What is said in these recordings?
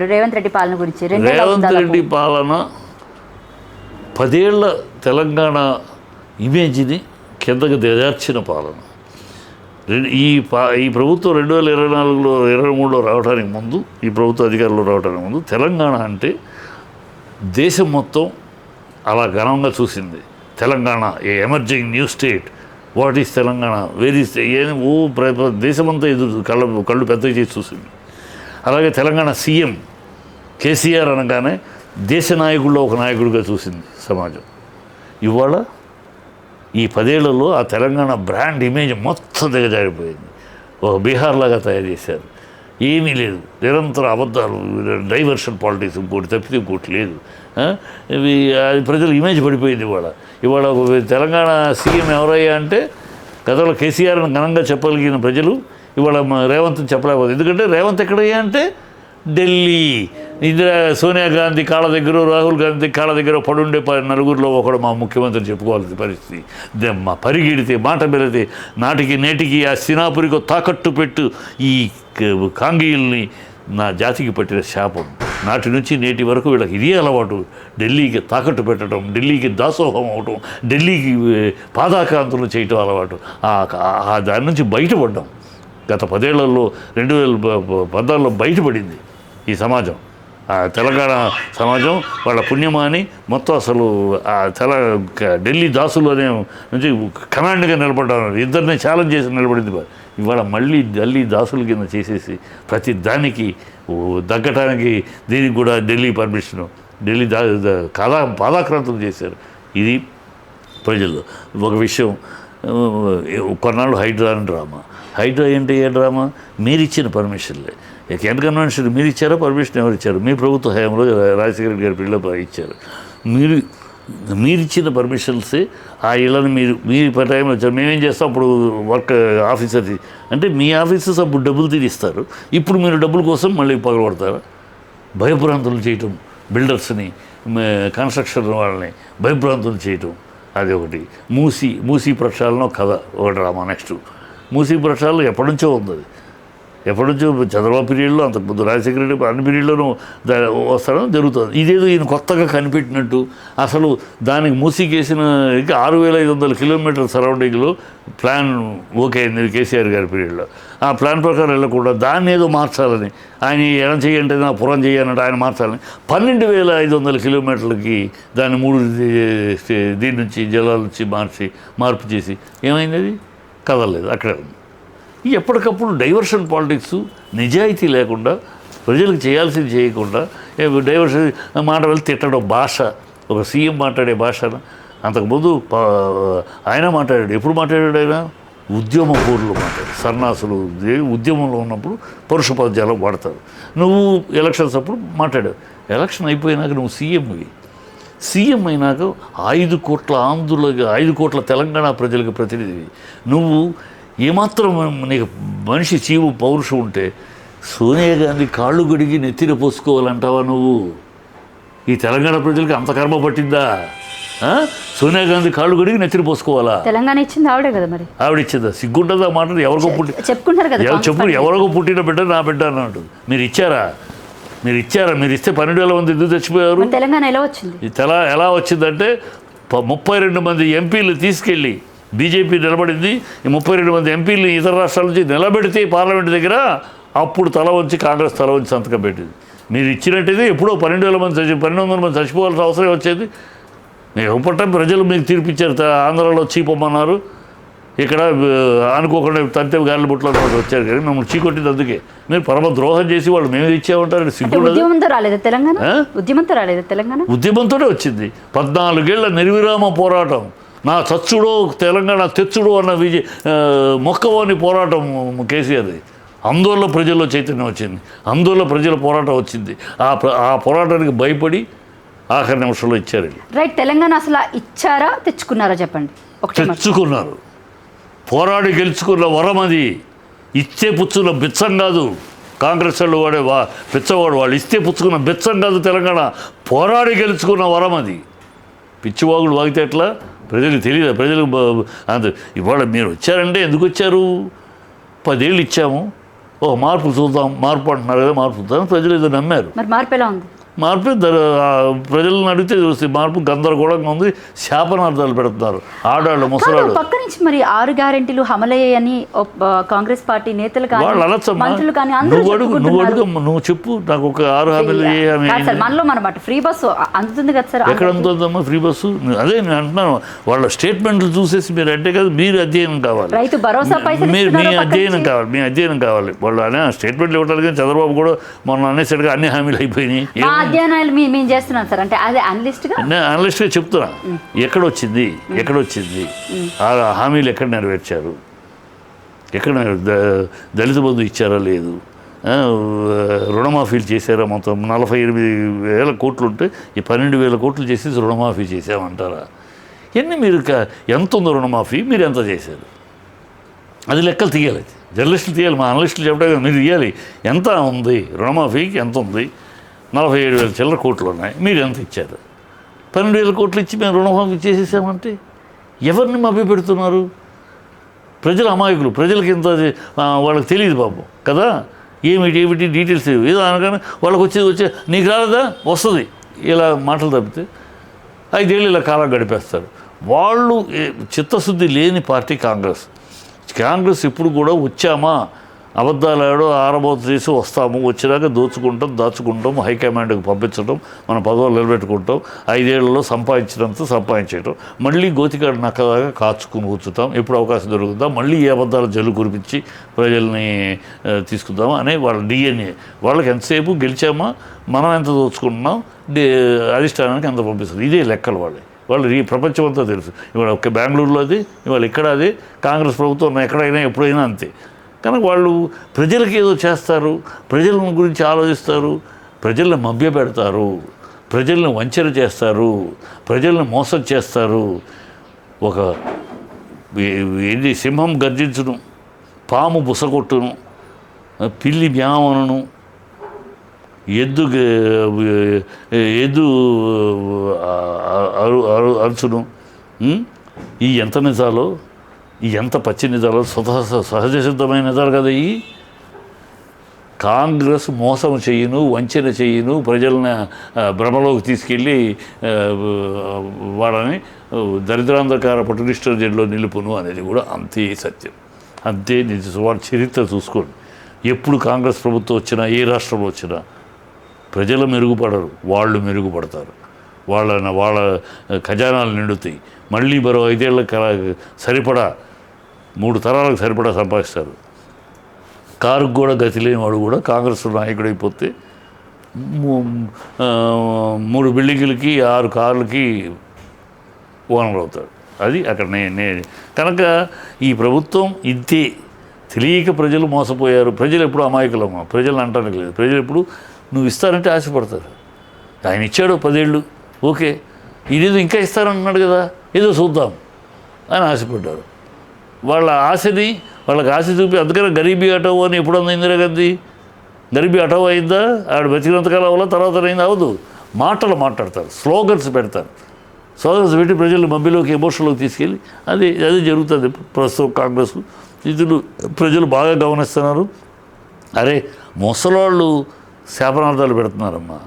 రేవంత్ రెడ్డి పాలన గురించి రేవంత్ రెడ్డి పాలన పదేళ్ళ తెలంగాణ ఇమేజ్ని కిందకు దిగజార్చిన పాలన. ఈ పా ఈ ప్రభుత్వం రెండు వేల ఇరవై నాలుగులో ఇరవై మూడులో రావడానికి ముందు ఈ ప్రభుత్వ అధికారంలో రావడానికి ముందు తెలంగాణ అంటే దేశం మొత్తం అలా ఘనంగా చూసింది. Telangana a emerging new state what is Telangana where is ఏం ఓ దేశమంతా ఎదురు కళ్ళ కళ్ళు పెద్దగా చేసి చూసింది. అలాగే తెలంగాణ సీఎం కేసీఆర్ అనగానే దేశ నాయకుల్లో ఒక నాయకుడిగా చూసింది సమాజం. ఇవాళ ఈ పదేళ్ళలో ఆ తెలంగాణ బ్రాండ్ ఇమేజ్ మొత్తం దిగజారిపోయింది. ఒక బీహార్లాగా తయారు చేశారు. ఏమీ లేదు. నిరంతర అబద్ధాలు డైవర్షన్ పాలిటిక్స్ ఇంకోటి తప్పితే ఇంకోటి లేదు. ఇవి అది ప్రజలు ఇమేజ్ పడిపోయింది ఇవాళ. ఇవాళ తెలంగాణ సీఎం ఎవరయ్యా అంటే గతంలో కేసీఆర్ని ఘనంగా చెప్పగలిగిన ప్రజలు ఇవాళ మా రేవంత్ చెప్పలేకపోతే. ఎందుకంటే రేవంత్ ఎక్కడ అంటే ఢిల్లీ. ఇందిరా సోనియా గాంధీ కాళ్ళ దగ్గర రాహుల్ గాంధీ కాళ్ళ దగ్గర పడుండే ప- నలుగురిలో ఒకడు మా ముఖ్యమంత్రి చెప్పుకోవాల్సిన పరిస్థితి. దే- మా పరిగెడితే మాట పెరిగితే నాటికి నేటికి ఆ సినాపురికి తాకట్టు పెట్టు ఈ కాంగీయుల్ని నా జాతికి పట్టిన శాపం. నాటి నుంచి నేటి వరకు వీళ్ళకి ఇదే అలవాటు. ఢిల్లీకి తాకట్టు పెట్టడం ఢిల్లీకి దాసోహం అవటం ఢిల్లీకి పాదాకాంతులు చేయటం అలవాటు. ఆ ఆ దాని నుంచి బయటపడ్డాం. గత పదేళ్ళలో రెండు వేల పద్నాలుగులో బయటపడింది ఈ సమాజం. ఆ తెలంగాణ సమాజం వాళ్ళ పుణ్యమాని మొత్తం అసలు తెల ఢిల్లీ దాసులు అనే నుంచి కమాండ్గా నిలబడ్డారు. ఇద్దరిని ఛాలెంజ్ చేసి నిలబడింది ఇవాళ మళ్ళీ ఢిల్లీ దాసుల కింద చేసేసి ప్రతి దానికి దగ్గటానికి దీనికి కూడా ఢిల్లీ పర్మిషను ఢిల్లీ దా దా- కాదా పాదాక్రాంతం చేశారు. ఇది ప్రజలు ఒక విషయం. కొన్నాళ్ళు హైడ్రా అని డ్రామా. హైడ్రా ఏంటి ఏ డ్రామా? మీరు ఇచ్చిన పర్మిషన్లే కేంద్ర కన్వెన్షన్ మీరు ఇచ్చారా పర్మిషన్ ఎవరు ఇచ్చారు మీ ప్రభుత్వ హయాంలో రాజశేఖర రెడ్డి గారి పిల్లలు ఇచ్చారు. మీరు మీరు ఇచ్చిన పర్మిషన్సే ఆ ఇళ్ళని మీరు మీ టైంలో వచ్చారు మేమేం చేస్తాం? అప్పుడు వర్క్ ఆఫీసర్ అంటే మీ ఆఫీసర్స్ అప్పుడు డబ్బులు తీరిస్తారు. ఇప్పుడు మీరు డబ్బుల కోసం మళ్ళీ పగలబడతారు భయభ్రాంతులు చేయటం బిల్డర్స్ని కన్స్ట్రక్షన్ వాళ్ళని భయభ్రాంతులు చేయటం. అది ఒకటి మూసి మూసి ప్రక్షాళన కథ ఒకటి రామా నెక్స్ట్. మూసి ప్రక్షాళన ఎప్పటి నుంచో ఉంది అది. ఎప్పటి నుంచో చంద్రబాబు పీరియడ్లో అంతకుముందు రాజశేఖర రెడ్డి అన్ని పీరియడ్లోనూ దా- జరుగుతుంది. ఇదేదో ఈయన కొత్తగా కనిపెట్టినట్టు. అసలు దానికి మూసికేసిన ఇంకా ఆరు వేల ఐదు వందల కిలోమీటర్ సరౌండింగ్లో ప్లాన్ ఓకే అయింది కేసీఆర్ గారి పీరియడ్లో. ఆ ప్లాన్ ప్రకారం వెళ్ళకుండా దాన్ని ఏదో మార్చాలని ఆయన ఎడం చేయంటే నా పురం చేయాలంటే ఆయన మార్చాలని పన్నెండు వేల ఐదు వందల కిలోమీటర్లకి దాన్ని మూడు దీని నుంచి జలాల నుంచి మార్చి మార్పు చేసి ఏమైంది అది? కదలలేదు అక్కడే ఉంది. ఎప్పటికప్పుడు డైవర్షన్ పాలిటిక్స్ నిజాయితీ లేకుండా ప్రజలకు చేయాల్సింది చేయకుండా డైవర్షన్ మాట వెళ్ళి తిట్టడం భాష ఒక సీఎం మాట్లాడే భాష అంతకుముందు పా- ఆయన మాట్లాడాడు. ఎప్పుడు మాట్లాడాడు ఆయన? ఉద్యమ పూర్లు మాట్లాడు సన్నాసులు ఉద్యమంలో ఉన్నప్పుడు పరుష పద్యాలు వాడతారు. నువ్వు ఎలక్షన్స్ అప్పుడు మాట్లాడావు. ఎలక్షన్ అయిపోయినాక నువ్వు సీఎంవి సీఎం అయినాక ఐదు కోట్ల ఆంధ్రులకి ఐదు కోట్ల తెలంగాణ ప్రజలకు ప్రతినిధివి నువ్వు ఏమాత్రం నీకు మనిషి చీవు పౌరుషం ఉంటే సోనియా గాంధీ కాళ్ళు గడిగి నెత్తిన పోసుకోవాలంటావా నువ్వు? ఈ తెలంగాణ ప్రజలకి అంత కర్మ పట్టిందా? సోనియా గాంధీ కాళ్ళు గడిగి నెత్తిన పోసుకోవాలా? తెలంగాణ ఇచ్చింది ఆవిడే కదా మరి? ఆవిడ ఇచ్చిందా సిగ్గుంటుందా మాట ఎవరికో పుట్టి చెప్పుకుంటారు కదా చెప్పు ఎవరికో పుట్టిన బిడ్డ నా బిడ్డ అన్నట్టు మీరు ఇచ్చారా? మీరు ఇచ్చారా? మీరు ఇస్తే పన్నెండు వేల మంది ఎందుకు చచ్చిపోయారు? తెలంగాణ ఎలా వచ్చింది? తెల ఎలా వచ్చిందంటే ముప్పై రెండు మంది ఎంపీలు తీసుకెళ్ళి బీజేపీ నిలబడింది ఈ ముప్పై రెండు మంది ఎంపీలు ఇతర రాష్ట్రాల నుంచి నిలబెడితే పార్లమెంట్ దగ్గర అప్పుడు తల వంచి కాంగ్రెస్ తల వంచి సంతకం పెట్టింది. మీరు ఇచ్చినట్టయితే ఎప్పుడో పన్నెండు వేల మంది చచ్చి పన్నెండు వందల మంది చచ్చిపోవాల్సిన అవసరం వచ్చేది. ఇవ్వటం ప్రజలు మీకు తీర్పిచ్చారు ఆంధ్రాలో చీపమ్మన్నారు. ఇక్కడ అనుకోకుండా తంతె గాలి బుట్లో వచ్చారు కానీ మిమ్మల్ని చీకొట్టింది అందుకే. మీరు పరమ ద్రోహం చేసి వాళ్ళు మేము ఇచ్చామంటారు ఉద్యమంతో రాలేదా తెలంగాణ? ఉద్యమంతో రాలేదా తెలంగాణ? ఉద్యమంతోనే వచ్చింది. పద్నాలుగేళ్ళ నిర్విరామ పోరాటం. నా చచ్చుడో తెలంగాణ తెచ్చుడు అన్న విజయ మొక్కవోని పోరాటం కేసీఆర్ది ఆందోళన ప్రజల్లో చైతన్యం వచ్చింది. ఆందోళన ప్రజల పోరాటం వచ్చింది. ఆ ఆ పోరాటానికి భయపడి ఆఖరి నిమిషంలో ఇచ్చారు. రైట్ తెలంగాణ అసలు ఇచ్చారా తెచ్చుకున్నారా చెప్పండి. తెచ్చుకున్నారు. పోరాడి గెలుచుకున్న వరం అది. ఇచ్చే పుచ్చున్న బిచ్చం కాదు. కాంగ్రెస్ వాళ్ళు వాడే వా పిచ్చవాడు వాళ్ళు ఇస్తే పుచ్చుకున్న బిచ్చం కాదు తెలంగాణ. పోరాడి గెలుచుకున్న వరం అది. పిచ్చివాగుడు వాగితే ఎట్లా? ప్రజలకు తెలియదు ప్రజలకు బ- అంత. ఇవాళ మీరు వచ్చారంటే ఎందుకు వచ్చారు? పదేళ్ళు ఇచ్చాము. ఓ మార్పు చూద్దాం మార్పు అంటున్నారు కదా మార్పు చూద్దాం ప్రజలు ఏదో నమ్మారు. మరి మార్పు ఎలా ఉంది? మార్పు ప్రజలను అడిగితే చూస్తే మార్పు గందరగోళంగా ఉంది శాపనార్థాలు పెడుతున్నారు. ఆడాళ్ళు పక్క నుంచి మరి ఆరు గ్యారెంటీలు అమలయ్యాయని కాంగ్రెస్ పార్టీ నేతలు కానీ మంత్రులు కానీ అందరూ నువ్వు అడుగు నువ్వు చెప్పు. నాకు ఒక ఆరు హామీలు మనలో మనమాట ఫ్రీ బస్సు అందుతుంది కదా సార్ ఎక్కడ ఉంటుందమ్మా ఫ్రీ బస్సు? అదే నేను అంటున్నాను. వాళ్ళ స్టేట్మెంట్లు చూసేసి మీరు అంటే కదా మీరు అధ్యయనం కావాలి. రైతు భరోసా మీరు మీ అధ్యయనం. కావాలి. మీ అధ్యయనం కావాలి. వాళ్ళు అనే స్టేట్మెంట్లు ఇవ్వడానికి చంద్రబాబు కూడా మొన్న అనేసరిగా అన్ని హామీలు అయిపోయినాయి. అధ్యయనాలు మేము చేస్తున్నాం సార్. అంటే అదే అనలిస్ట్గా నేను అనలిస్ట్గా చెప్తున్నా. ఎక్కడొచ్చింది? ఎక్కడొచ్చింది? ఆ హామీలు ఎక్కడ నెరవేర్చారు? ఎక్కడ ద- దళిత బంధు ఇచ్చారా లేదు? రుణమాఫీలు చేశారా మొత్తం? నలభై ఎనిమిది వేల కోట్లు ఉంటే ఈ పన్నెండు వేల కోట్లు చేసి రుణమాఫీ చేసామంటారా ఎన్ని మీరు ఎంత ఉందో రుణమాఫీ మీరు ఎంత చేశారు? అది లెక్కలు తీయాలి. జర్నలిస్టులు తీయాలి. మా అనలిస్టులు చెప్పడం మీరు తీయాలి. ఎంత ఉంది? రుణమాఫీకి ఎంత ఉంది? నలభై ఏడు వేల చిల్లర కోట్లు ఉన్నాయి. మీరు ఎంత ఇచ్చారు? పన్నెండు వేల కోట్లు ఇచ్చి మేము రుణమాఫీ చేసేసామంటే? ఎవరిని మభ్యపెడుతున్నారు? ప్రజలు అమాయకులు ప్రజలకి ఎంత వాళ్ళకి తెలియదు పాపం కదా? ఏమిటి ఏమిటి డీటెయిల్స్ ఏదో అనగానే వాళ్ళకి వచ్చేది వచ్చే నీకు రాలేదా? వస్తుంది. ఇలా మాటలు తప్పితే ఐదేళ్ళు ఇలా కాలం గడిపేస్తారు. వాళ్ళు చిత్తశుద్ధి లేని పార్టీ కాంగ్రెస్. కాంగ్రెస్ ఇప్పుడు కూడా వచ్చామా? అబద్ధాలు ఆడో ఆరబోత చేసి వస్తాము. వచ్చినాక దోచుకుంటాం దాచుకుంటాం హైకమాండ్కి పంపించడం మన పదవులు నిలబెట్టుకుంటాం ఐదేళ్ళలో సంపాదించినంత సంపాదించడం మళ్ళీ గోతికాడు నక్కదాకా కాచుకుని కూర్చుంటాం. ఎప్పుడు అవకాశం దొరుకుతాం మళ్ళీ ఏ అబద్ధాలు జల్లు కురిపించి ప్రజల్ని తీసుకుందాం అనే వాళ్ళ డిఎన్ఏ. వాళ్ళకి ఎంతసేపు గెలిచామా? మనం ఎంత దోచుకుంటున్నాం? అధిష్టానానికి ఎంత పంపిస్తుంది ఇదే లెక్కలు వాళ్ళే. వాళ్ళు ఈ ప్రపంచం అంతా తెలుసు. ఇవాళ ఒక బెంగళూరులో అది ఇవాళ ఇక్కడ అది కాంగ్రెస్ ప్రభుత్వం ఎక్కడైనా ఎప్పుడైనా అంతే. కనుక వాళ్ళు ప్రజలకి ఏదో చేస్తారు ప్రజల గురించి ఆలోచిస్తారు ప్రజల్ని మభ్య పెడతారు ప్రజల్ని వంచన చేస్తారు ప్రజల్ని మోసం చేస్తారు. ఒక ఏంటి సింహం గర్జించును పాము బుసగొట్టును పిల్లి మ్యామనను ఎద్దు ఎద్దు అరు అరు అరుచును ఈ ఎంత నిజాలో? ఎంత పచ్చి నిజాలో? స్వత సహజ సిద్ధమైన నిజాలు కదా ఈ కాంగ్రెస్ మోసం చేయను వంచన చేయును ప్రజలను భ్రమలోకి తీసుకెళ్ళి వాళ్ళని దరిద్రాంధకార పటునిష్ట జడ్లో నిలుపును అనేది కూడా అంతే సత్యం. అంతే నిజ వాళ్ళ చరిత్ర చూసుకోండి. ఎప్పుడు కాంగ్రెస్ ప్రభుత్వం వచ్చినా ఏ రాష్ట్రంలో వచ్చినా ప్రజలు మెరుగుపడరు వాళ్ళు మెరుగుపడతారు. వాళ్ళ వాళ్ళ ఖజానాలు నిండుతాయి. మళ్ళీ మరో ఐదేళ్ళ సరిపడా మూడు తరాలకు సరిపడా సంపాదిస్తారు. కారుకు కూడా గతి లేనివాడు కూడా కాంగ్రెస్ నాయకుడైపోతే మూడు బిల్డింగులకి ఆరు కార్లకి ఓనర్ అవుతాడు. అది అక్కడ నే నే కనుక ఈ ప్రభుత్వం ఇంతే. తెలియక ప్రజలు మోసపోయారు. ప్రజలు ఎప్పుడు అమాయకులమ్మా. ప్రజలు అంటానికి లేదు. ప్రజలు ఎప్పుడు నువ్వు ఇస్తారంటే ఆశపడతారు. ఆయన ఇచ్చాడు పదేళ్ళు. ఓకే. ఇదేదో ఇంకా ఇస్తారంటున్నాడు కదా. ఏదో చూద్దాం అని ఆశపడ్డారు. వాళ్ళ ఆశని వాళ్ళకి ఆశ చూపి అందుకనే గరీబీ అటవ్ అని ఎప్పుడన్నా ఇందిరాగాంధీ గరీబీ అటవ్ అయిందా? ఆవిడ బతికినంతకాలం వల్ల తర్వాత అయింది అవదు. మాటలు మాట్లాడతారు స్లోగన్స్ పెడతారు. స్లోగన్స్ పెట్టి ప్రజలు మబ్బిలోకి ఎమోషన్లోకి తీసుకెళ్ళి అది అది జరుగుతుంది. ప్రస్తుతం కాంగ్రెస్ ఇదులు ప్రజలు బాగా గమనిస్తున్నారు. అరే ముసలాళ్ళు శాపనార్థాలు పెడుతున్నారమ్మా.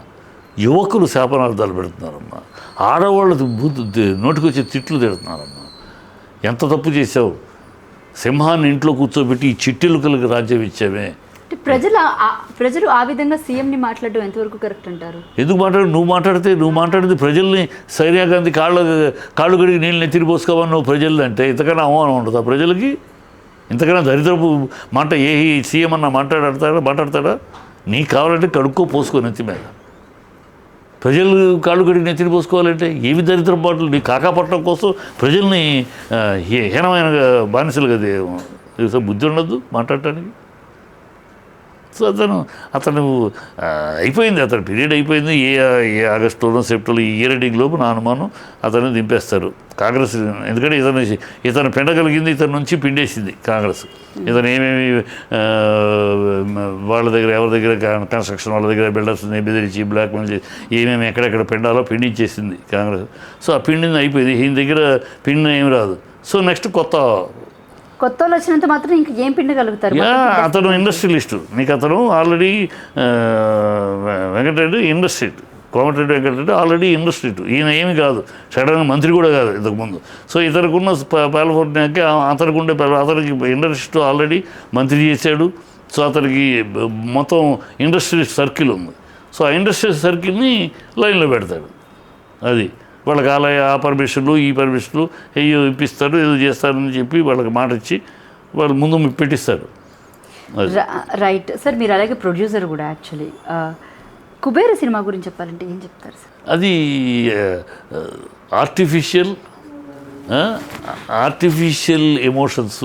యువకులు శాపనార్థాలు పెడుతున్నారమ్మా. ఆడవాళ్ళు బుద్ధి నోటికొచ్చే తిట్లు తిడుతున్నారమ్మా. ఎంత తప్పు చేసావు సింహాన్ని ఇంట్లో కూర్చోబెట్టి ఈ చిట్టెలుకలకు రాజ్యం ఇచ్చామే ప్రజలు ప్రజలు ఆ విధంగా సీఎం ని మాట్లాడడం ఎంతవరకు కరెక్ట్ అంటారు? ఎందుకు మాట్లాడు నువ్వు మాట్లాడితే నువ్వు మాట్లాడితే ప్రజల్ని సోనియా గాంధీ కాళ్ళ కాళ్ళు గడికి నీళ్ళు నెత్తిరి పోసుకోమని నువ్వు ప్రజల్ని అంటే ఇంతకన్నా అవమానం ఉంటుందా ప్రజలకి? ఇంతకన్నా దరిద్రపు మాట ఏ సీఎం అన్న మాట్లాడతాడా మాట్లాడతాడా? నీకు కావాలంటే కడుక్కో పోసుకో నెత్తి మీద. ప్రజలు కాళ్ళు కడిగి నెత్తిని పోసుకోవాలంటే ఏమి దరిద్ర పాటలు? నీ కాకాపట్టడం కోసం ప్రజల్ని హీ- హీనమైన బానిసలుగా బుద్ధి ఉండదు మాట్లాడటానికి. సో అతను అతను అయిపోయింది అతను పీరియడ్ అయిపోయింది. ఏ ఏ ఆగస్టులో సెప్టెంబర్ ఈ ఇయర్ ఎండింగ్ లోపు నా అనుమానం అతను దింపేస్తారు. కాంగ్రెస్ ఎందుకంటే ఇతను ఇతను పిండగలిగింది ఇతని నుంచి పిండేసింది కాంగ్రెస్. ఇతను ఏమేమి వాళ్ళ దగ్గర ఎవరి దగ్గర కన్స్ట్రక్షన్ వాళ్ళ దగ్గర బిల్డర్స్ని బెదిరించి బ్లాక్ మెయిల్ చేసి ఏమేమి ఎక్కడెక్కడ పిండాలో పిండించేసింది కాంగ్రెస్. సో ఆ పిండింది అయిపోయింది. ఈయన దగ్గర పిండిన ఏమి రాదు. సో నెక్స్ట్ కొత్త కొత్త వాళ్ళు వచ్చినంత మాత్రం ఇంక ఏం పిండగలుగుతారు? అతను ఇండస్ట్రియలిస్టు. నీకు అతను already Venkatareddy industry Komatireddy Venkatareddy already ఇండస్ట్రీట్ ఈయన ఏమి కాదు. సడన్గా మంత్రి కూడా కాదు ఇంతకుముందు. సో ఇతనికున్న పాలిఫోర్నియాకి అతనికి ఉండే అతనికి ఇండస్ట్రీ ఆల్రెడీ మంత్రి చేశాడు. సో అతనికి మొత్తం ఇండస్ట్రీ సర్కిల్ ఉంది. సో ఆ ఇండస్ట్రీ సర్కిల్ని లైన్లో పెడతాడు. అది. వాళ్ళకి ఆలయ ఆ పర్మిషన్లు ఈ పర్మిషన్లు అయ్యో ఇప్పిస్తారు ఏదో చేస్తారని చెప్పి వాళ్ళకి మాట ఇచ్చి వాళ్ళు ముందు పెట్టిస్తారు. రైట్. సార్ మీరు అలాగే ప్రొడ్యూసర్ కూడా యాక్చువల్లీ. కుబేర సినిమా గురించి చెప్పాలంటే ఏం చెప్తారు సార్? అది ఆర్టిఫిషియల్ ఆర్టిఫిషియల్ ఎమోషన్స్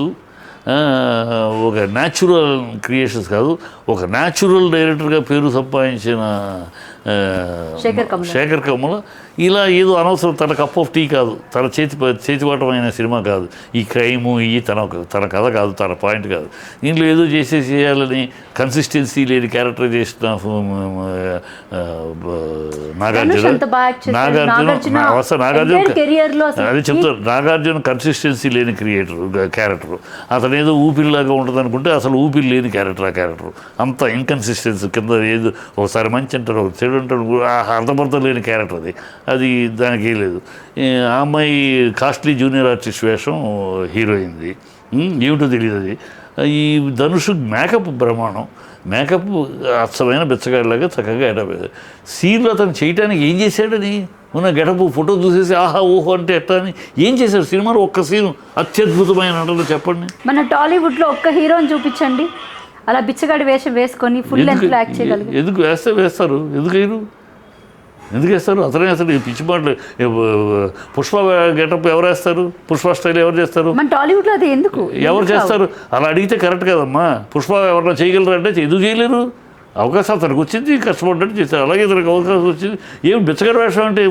ఒక న్యాచురల్ క్రియేషన్స్ కాదు ఒక న్యాచురల్ డైరెక్టర్గా పేరు సంపాదించిన శేఖర్ కమల ఇలా ఏదో అనవసరం తన కప్ ఆఫ్ టీ కాదు. తన చేతి చేతివాటమైన సినిమా కాదు. ఈ క్రైము ఇవి తన తన కథ కాదు తన పాయింట్ కాదు. దీంట్లో ఏదో చేసేసి చేయాలని కన్సిస్టెన్సీ లేని act చేశాడు. నాగార్జున నాగార్జున నాగార్జున లో అసలు అది చెప్తారు నాగార్జున కన్సిస్టెన్సీ లేని క్రియేటర్ క్యారెక్టర్ అతను ఏదో ఊపిరిలాగా ఉంటుంది అనుకుంటే అసలు ఊపిరి లేని క్యారెక్టర్ ఆ క్యారెక్టర్ అంత ఇన్కన్సిస్టెన్సీ కింద ఏదో ఒకసారి మంచి అంటారు ఒక చెడు అంటారు ఆ లేని క్యారెక్టర్ అది. అది దానికి ఏం లేదు. ఆ అమ్మాయి కాస్ట్లీ జూనియర్ ఆర్టిస్ట్ వేషం హీరోయింది ఏమిటో తెలియదు అది. ఈ ధనుషు మేకప్ బ్రహ్మాండం. మేకప్ అచ్చమైన బిచ్చగాడిలాగా చక్కగా ఎడప సీన్లో అతను చేయటానికి ఏం చేశాడని? ఉన్న గడపు ఫోటో చూసేసి ఆహా ఓహో అంటే ఎట్లా అని ఏం చేశాడు? సినిమాలో ఒక్క సీను అత్యద్భుతమైన నటన చెప్పండి. మన టాలీవుడ్లో ఒక్క హీరోని చూపించండి. అలా బిచ్చగాడి వేషం వేసుకొని ఫుల్ లెంత్ యాక్ట్ చేయగలిగి ఎందుకు వేస్తే వేస్తారు? ఎందుకు వేయరు? ఎందుకు వేస్తారు? అతనే ఈ పిచ్చి మాటలు పుష్ప గెటప్ ఎవరు వేస్తారు? పుష్ప స్టైల్ ఎవరు చేస్తారు? మన టాలీవుడ్లో అది ఎందుకు? ఎవరు చేస్తారు? అలా అడిగితే కరెక్ట్ కదమ్మా. పుష్ప ఎవరన్నా చేయగలరు అంటే ఎందుకు చేయలేరు? అవకాశం అతనికి వచ్చింది కష్టపడ్డట్టు చేశారు అలాగే ఇతనికి అవకాశం వచ్చింది. ఏం బిచ్చగాడు వేషం అంటే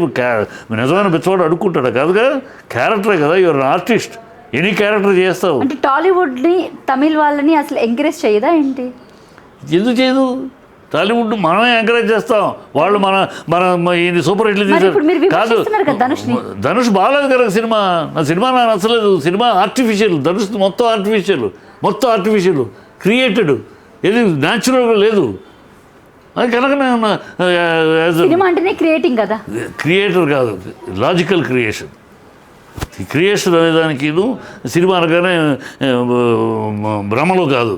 నిజమైన బిచ్చవాడు అడుక్కుంటాడు? కాదుగా? క్యారెక్టరే కదా. Your artist. ఎనీ క్యారెక్టర్ చేస్తావు. అంటే టాలీవుడ్ని తమిళ్ వాళ్ళని అసలు ఎంకరేజ్ చేయదా ఏంటి? ఎందుకు చేయదు? టాలీవుడ్ మనమే ఎంకరేజ్ చేస్తాం. వాళ్ళు మన మన ఈ సూపర్ హిట్లు తీశారు. కాదు. ధనుష్ బాగాలేదు కదా సినిమా. నా సినిమా నాకు నచ్చలేదు. సినిమా ఆర్టిఫిషియల్ ధనుష్ మొత్తం ఆర్టిఫిషియల్ మొత్తం ఆర్టిఫిషియల్ క్రియేటెడ్ ఏది న్యాచురల్గా లేదు. అది కనుక నేను క్రియేటింగ్ కదా. క్రియేటర్ కాదు. లాజికల్ క్రియేషన్ క్రియేషన్ అనేదానికి సినిమా అనగానే భ్రమలో కాదు.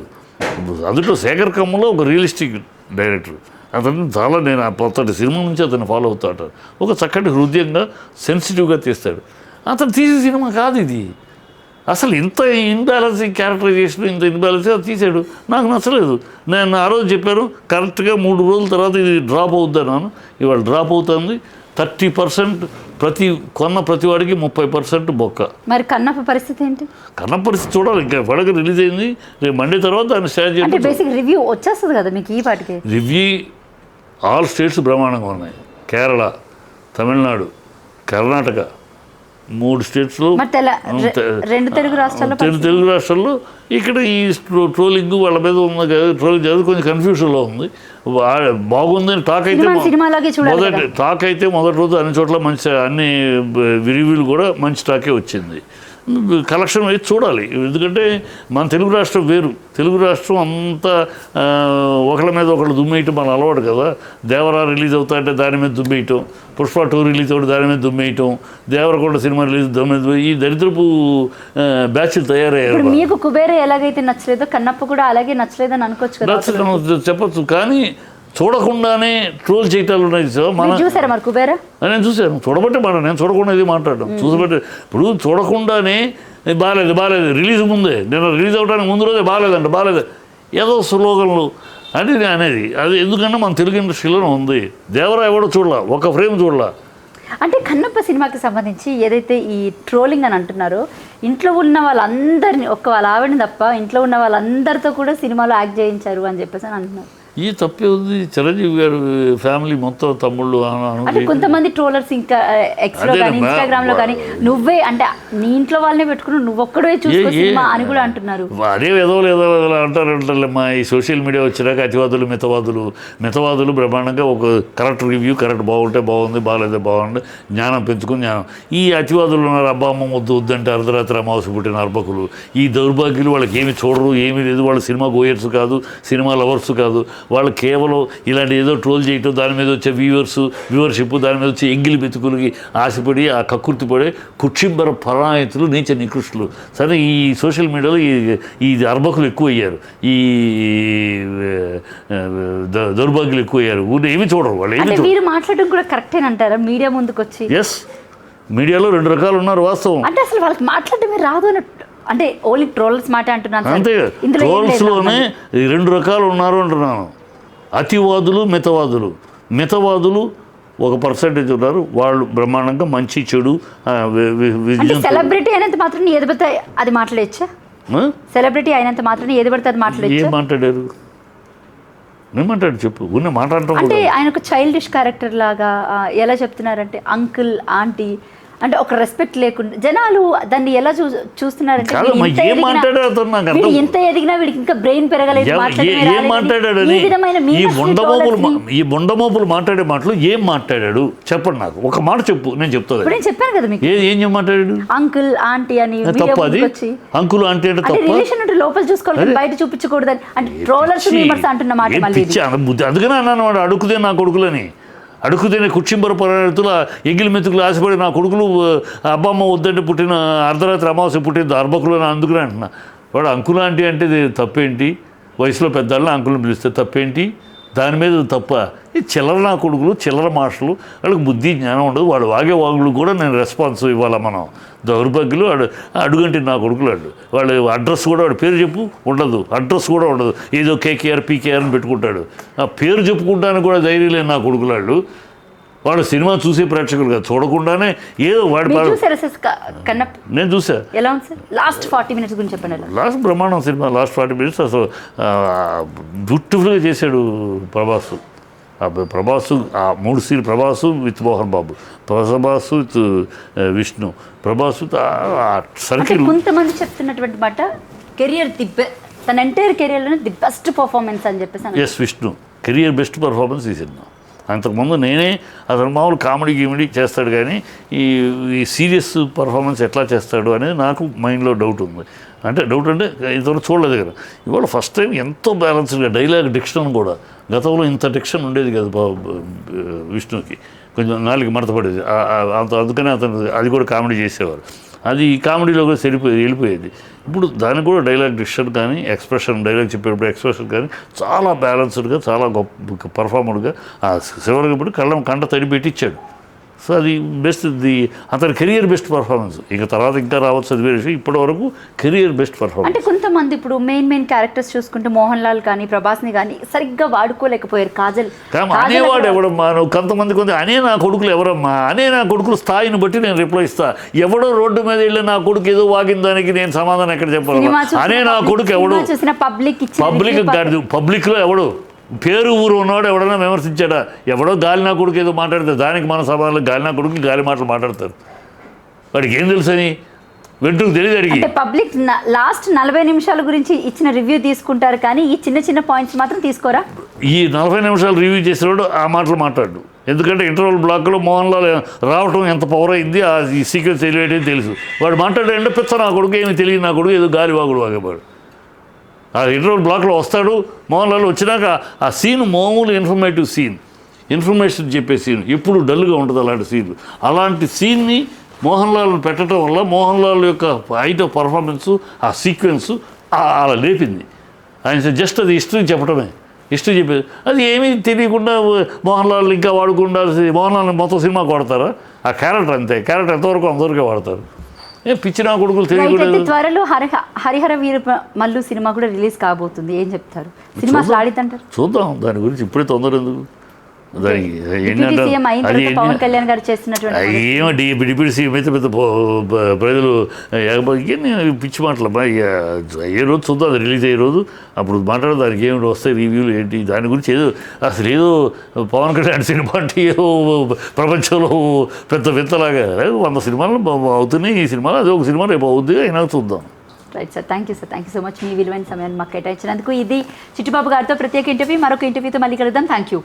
అందులో శేఖర్ కమ్మలో ఒక రియలిస్టిక్ డైరెక్టర్. అతను చాలా నేను ఆ పొత్తటి సినిమా నుంచి అతను ఫాలో అవుతాడు ఒక చక్కటి హృదయంగా సెన్సిటివ్గా తీస్తాడు. అతను తీసే సినిమా కాదు ఇది. అసలు ఇంత ఇన్బ్యాలెన్స్ క్యారెక్టరైజేషన్ ఇంత ఇన్బ్యాలెన్స్ అది తీసాడు. నాకు నచ్చలేదు. నేను ఆ రోజు చెప్పాను కరెక్ట్గా మూడు రోజుల తర్వాత ఇది డ్రాప్ అవుతున్నాను ఇవాళ డ్రాప్ అవుతుంది. థర్టీ పర్సెంట్ ప్రతి కొన్న ప్రతి వాడికి ముప్పై పర్సెంట్ బొక్క. మరి కన్నప్ప పరిస్థితి ఏంటి? కన్న పరిస్థితి చూడాలి ఇంకా పడక రిలీజ్ అయింది. రేపు మండే తర్వాత దాన్ని స్టార్ట్ అంటే చేయాలి బేసిక్ రివ్యూ వచ్చేస్తుంది కదా మీకు ఈ పాటికి? రివ్యూ ఆల్ స్టేట్స్ బ్రహ్మాండంగా ఉన్నాయి. కేరళ తమిళనాడు కర్ణాటక. మూడు స్టేట్స్లో రెండు తెలుగు రాష్ట్రాల్లో తెలుగు తెలుగు రాష్ట్రాల్లో ఇక్కడ ఈ ట్రో- ట్రోలింగ్ వాళ్ళ మీద ఉన్న కదా, ట్రోలింగ్ చదివి కొంచెం కన్ఫ్యూషన్లో ఉంది. బాగుందని టాక్ అయితే మొదటి టాక్ అయితే మొదటి రోజు అన్ని చోట్ల మంచి అన్ని రివ్యూలు కూడా మంచి టాకే వచ్చింది. కలెక్షన్ అయితే చూడాలి. ఎందుకంటే మన తెలుగు రాష్ట్రం వేరు. తెలుగు రాష్ట్రం అంతా ఒకళ్ళ మీద ఒకళ్ళు దుమ్మేయటం మన అలవాటు కదా. దేవరా రిలీజ్ అవుతా అంటే దాని మీద దుమ్మేయటం పుష్ప టూ రిలీజ్ అవుతుంది దాని మీద దుమ్మేయటం దేవరకొండ సినిమా రిలీజ్ దుమ్మే- ఈ దరిద్రపు బ్యాచ్లు తయారయ్యారు మీకు కుబేర ఎలాగైతే నచ్చలేదో కన్నప్ప కూడా అలాగే నచ్చలేదని అనుకోవచ్చు నచ్చడం చెప్పచ్చు. కానీ చూడకుండానే ట్రోల్ చేయటాలు ఉన్నాయి సో మన చూసారా మరి కుబేర? నేను చూశాను. చూడబట్టే మాట నేను చూడకుండా ఇది మాట్లాడడం. చూసబట్టే ఇప్పుడు చూడకుండానే "ఇది బాగాలేదు బాగాలేదు. రిలీజ్ ముందే. నేను రిలీజ్ అవడానికి ముందు రోజే బాగాలేదంట బాగాలేదు. ఏదో స్లోగన్లు నేను అనేది. అది ఎందుకంటే మన తెలుగు ఇండస్ట్రీలోనే ఉంది. దేవరాయ కూడా చూడలా ఒక ఫ్రేమ్ చూడలా. అంటే కన్నప్ప సినిమాకి సంబంధించి ఏదైతే ఈ ట్రోలింగ్ అని అంటున్నారో ఇంట్లో ఉన్న వాళ్ళందరినీ ఒక్క వాళ్ళ ఆవిడని తప్ప ఇంట్లో ఉన్న వాళ్ళందరితో కూడా సినిమాలో యాక్ట్ చేయించారు అని చెప్పేసి అని అంటున్నారు. ఈ తప్పే ఉంది. చిరంజీవి గారు ఫ్యామిలీ మొత్తం తమ్ముళ్ళు అంటే కొంతమంది ట్రోలర్స్ ఇంకా ఎక్స్లో కానీ. ఇన్స్టాగ్రామ్లో కానీ నువ్వే అంటే నీ ఇంట్లో వాళ్ళనే పెట్టుకుని నువ్వు ఒక్కడే చూసుకో సినిమా అని కూడా అంటున్నారు. అదే ఏదో ఏదో అంటారు అంటారులేమ్మా ఈ సోషల్ మీడియా వచ్చినాక అతివాదులు మితవాదులు మితవాదులు బ్రహ్మాండంగా ఒక కరెక్ట్ రివ్యూ కరెక్ట్ బాగుంటే బాగుంది బాగాలేదే బాగుంది జ్ఞానం పెంచుకుని జ్ఞానం. ఈ అతివాదులు ఉన్నారు అబ్బా అమ్మ వద్దు వద్దంటే అర్ధరాత్రి అమావాస్య పుట్టిన అర్భకులు. ఈ దౌర్భాగ్యులు వాళ్ళకి ఏమి చూడరు ఏమీ లేదు. వాళ్ళు సినిమా గోయర్స్ కాదు సినిమా లవర్స్ కాదు. వాళ్ళు కేవలం ఇలాంటి ఏదో ట్రోల్ చేయటం దాని మీద వచ్చే వ్యూవర్స్ వ్యూవర్షిప్ దాని మీద వచ్చే ఎంగిలి బెతుకులకి ఆశపడి ఆ కక్కుర్తి పడే కుక్షింబర పరాయతులు నీచ నికృష్టులు. సరే ఈ సోషల్ మీడియాలో ఈ ఈ అర్భకులు ఎక్కువ అయ్యారు ఈ దౌర్భాగ్యులు ఎక్కువ అయ్యారు ఊరిని ఏమి చూడరు వాళ్ళు ఏమి వీరు మాట్లాడడం కూడా కరెక్టేనంటారా? మీడియా ముందుకు వచ్చి ఎస్ మీడియాలో రెండు రకాలు ఉన్నారు వాస్తవం. అంటే అసలు వాళ్ళకి మాట్లాడటమే రాదు అని అంటే ఓన్లీ ట్రోలర్స్ మాట అంటున్నాను. అంతే. ట్రోల్స్లోనే ఈ రెండు రకాలు ఉన్నారు అంటున్నాను. అతివాదులు మితవాదులు. మితవాదులు ఒక పర్సంటేజ్ ఉన్నారు. వాళ్ళు బ్రహ్మాండంగా మంచి చెడు సెలబ్రిటీ అయినంత మాత్రం ఏది పడితే అది మాట్లాడేచ్చా? సెలబ్రిటీ అయినంత మాత్రం ఏది పడితే అది ఏం మాట్లాడేచ్చా మాట్లాడారు? ఏం మాట్లాడు చెప్పు. ఉన్న మాట్లాడటం అంటే ఒక చైల్డిష్ క్యారెక్టర్ లాగా ఎలా చెప్తున్నారంటే అంకుల్ ఆంటీ అంటే ఒక రెస్పెక్ట్ లేకుండా జనాలు దాన్ని ఎలా చూ చూస్తున్నారంటే ఇంత ఎదిగినా- ఎంత ఎదిగినా వీడికి ఇంకా బ్రెయిన్ పెరగలేదు ఏ- మాట్లాడాడని ఈ బొండమోపులు ఈ బొండమోపులు మాట్లాడే మాటలు ఏం మాట్లాడాడు? చెప్పండి నాకు. ఒక మాట చెప్పు నేను చెప్తాను నేను చెప్పాను కదా మీకు. ఏ ఏం మాట్లాడాడు? అంకుల్ ఆంటీ అని తప్ప అది? అంకులు అంటే అంటే తప్ప? రిలేషన్ ఉంటే లోపల చూసుకోవాలి బయట చూపించకూడదని. అంటే ట్రోలర్స్ అంటున్న మాట అందుకనే అన్నాను వాడు అడుగుతే నా కొడుకులని. అడుగుతేనే కుక్షింబర పరాతుల ఎగిలి మెతుకులు ఆశపడి నా కొడుకులు అబ్బమ్మ వద్దంటే పుట్టిన అర్ధరాత్రి అమావాస్య పుట్టిన అర్భకులు అని అందుకునే అంటున్నా. వాడు అంకులు అంటే అంటే ఇది తప్పేంటి? వయసులో పెద్దవాళ్ళని అంకులను పిలిస్తే తప్పేంటి? దాని మీద తప్ప ఈ చిల్లర నా కొడుకులు చిల్లర మాటలు వాళ్ళకి బుద్ధి జ్ఞానం ఉండదు. వాడు వాగే వాగులు కూడా నేను రెస్పాన్స్ ఇవ్వాలా మనం? దౌర్భాగ్యులు వాడు అడుగంటి నా కొడుకులు వాడు వాళ్ళు అడ్రస్ కూడా వాడు పేరు చెప్పు ఉండదు. అడ్రస్ కూడా ఉండదు. ఏదో కేకేఆర్ పీకేఆర్ అని పెట్టుకుంటాడు. ఆ పేరు చెప్పుకుంటానికి కూడా ధైర్యం లేని నా కొడుకులు వాళ్ళు సినిమా చూసే ప్రేక్షకులు కాదు చూడకుండానే ఏదో వాడి నేను చూసా. ఎలా ఉంది సార్? లాస్ట్ ఫార్టీ మినిట్స్ గురించి చెప్పండి లాస్ట్ బ్రహ్మాండం సినిమా లాస్ట్ ఫార్టీ మినిట్స్ అసలు బ్యూటిఫుల్గా చేశాడు ప్రభాస్. ప్రభాస్ ఆ మూడు scene Prabhas with Mohan Babu Prabhas with Vishnu Prabhas circle. కొంతమంది చెప్తున్నటువంటి మాట కెరియర్ ది తన ఎంటైర్ కెరియర్లోనే ది బెస్ట్ పర్ఫార్మెన్స్ అని చెప్పేసి. Yes Vishnu. Career best performance ఈ సినిమా. అంతకుముందు నేనే అతను మామూలు కామెడీ గీమెడీ చేస్తాడు కానీ ఈ ఈ సీరియస్ పర్ఫార్మెన్స్ ఎట్లా చేస్తాడు అనేది నాకు మైండ్లో డౌట్ ఉంది. అంటే డౌట్ అంటే ఇంతవరకు చూడలేదు కదా. ఇవాళ ఫస్ట్ టైం ఎంతో బ్యాలెన్స్డ్గా డైలాగ్ డిక్షన్ కూడా గతంలో ఇంత డిక్షన్ ఉండేది కదా విష్ణుకి. కొంచెం నాలుగు మడతపడేది అంత అందుకనే అతను అది కూడా కామెడీ చేసేవారు. అది ఈ కామెడీలో కూడా సరిపోయేది వెళ్ళిపోయేది. ఇప్పుడు దానికి కూడా డైలాగ్ డిక్షన్ కానీ ఎక్స్ప్రెషన్ డైలాగ్ చెప్పేటప్పుడు ఎక్స్ప్రెషన్ కానీ చాలా బ్యాలెన్స్డ్గా చాలా గొప్ప పర్ఫార్మర్గా ఆ ఇప్పుడు కళ్ళం కంట తడి పెట్టించాడు సో అది బెస్ట్ ది అతని కెరియర్ బెస్ట్ పర్ఫార్మెన్స్ ఇక తర్వాత ఇంకా రావచ్చు అది వేరే ఇప్పటి వరకు కెరియర్ బెస్ట్ పర్ఫార్మెన్స్ అంటే కొంతమంది ఇప్పుడు మెయిన్ మెయిన్ క్యారెక్టర్స్ చూసుకుంటే మోహన్ లాల్ కానీ ప్రభాస్ని కానీ సరిగ్గా వాడుకోలేకపోయారు. కాజల్ అనేవాడు ఎవడమ్మా? నువ్వు కొంతమంది కొంత అనే నా కొడుకులు ఎవరమ్మా? అనే నా కొడుకులు స్థాయిని బట్టి నేను రిప్లై ఇస్తా. ఎవడో రోడ్డు మీద వెళ్ళి నా కొడుకు ఏదో వాగిన దానికి నేను సమాధానం ఎక్కడ చెప్పాలి అనే నా కొడుకు ఎవడు? Public public. పబ్లిక్లో ఎవడు? పేరు ఊరు ఉన్నవాడు ఎవడన్నా విమర్శించాడా? ఎవడో గాలి నా కొడుకు ఏదో మాట్లాడితే దానికి మన సభలో గాలి నా కొడుకు గాలి మాటలు మాట్లాడతారు. వాడికి ఏం తెలుసని వెంట్రుకు తెలియదు అడిగి. అంటే పబ్లిక్ లాస్ట్ నలభై నిమిషాల గురించి ఇచ్చిన రివ్యూ తీసుకుంటారు కానీ ఈ చిన్న చిన్న పాయింట్స్ మాత్రం తీసుకోరా? ఈ నలభై నిమిషాలు రివ్యూ చేసినవాడు ఆ మాటలు మాట్లాడు. ఎందుకంటే ఇంటర్వల్ బ్లాక్లో మోహన్ లాల్ రావటం ఎంత పవర్ అయింది ఆ ఈ సీక్వెన్స్ తెలియటం తెలుసు. వాడు మాట్లాడాడంటే పిచ్చ నా కొడుకు ఏమి తెలియదు నా కొడుకు ఏదో గాలి వాగుడు వాగేవాడు. ఆ ఇంటర్వల్ బ్లాక్లో వస్తాడు. మోహన్ లాల్ వచ్చినాక ఆ సీన్ మామూలు ఇన్ఫర్మేటివ్ సీన్ ఇన్ఫర్మేషన్ చెప్పే సీన్ ఎప్పుడు డల్గా ఉంటుంది అలాంటి సీన్ అలాంటి సీన్ని మోహన్ లాల్ పెట్టడం వల్ల మోహన్ లాల్ యొక్క ఐటో పర్ఫార్మెన్సు ఆ సీక్వెన్స్ అలా లేపింది. ఆయన జస్ట్ అది హిస్టరీ చెప్పడమే హిస్టరీ చెప్పేది అది ఏమీ తెలియకుండా మోహన్ లాల్ ఇంకా వాడుకుండా మోహన్ లాల్ మొత్తం సినిమా కొడతారా? ఆ క్యారెక్టర్ అంతే. క్యారెక్టర్ ఎంతవరకు అంతవరకే వాడతారు. ఏ పిచ్చి నా కొడుకులు తెలియకూడదు త్వరలో హరి హరిహర వీర మల్లు సినిమా కూడా రిలీజ్ కాబోతుంది. ఏం చెప్తారు? సినిమా ఆడిద్దంటారు చూద్దాం. దాని గురించి ఇప్పుడే తొందర ఎందుకు? పవన్ కళ్యాణ్ గారు చేస్తున్నటువంటి అది ఏమండి డిప్యూటీ సీఎం అయితే పెద్ద ప్రజలు పిచ్చి మాటలు? ఏ రోజు చూద్దాం అది రిలీజ్ అయ్యే రోజు. అప్పుడు మాట్లాడదాం దానికి ఏమిటి వస్తాయి రివ్యూలు ఏంటి దాని గురించి ఏదో అసలు ఏదో పవన్ కళ్యాణ్ సినిమా అంటే ఏదో ప్రపంచంలో పెద్ద వింతలాగా. వంద సినిమాలు అవుతున్నాయి ఈ సినిమాలు అది ఒక సినిమా రేపు అవుద్ది అయినా చూద్దాం. Right sir thank you sir thank you so much మీ విలువైన సమయాన్ని మాకు కేటాయించినందుకు ఇది చిట్టుబాబు గారితో ప్రత్యేక ఇంటర్వ్యూ. మరొక ఇంటర్వ్యూతో మళ్ళీ కలుద్దాం. Thank you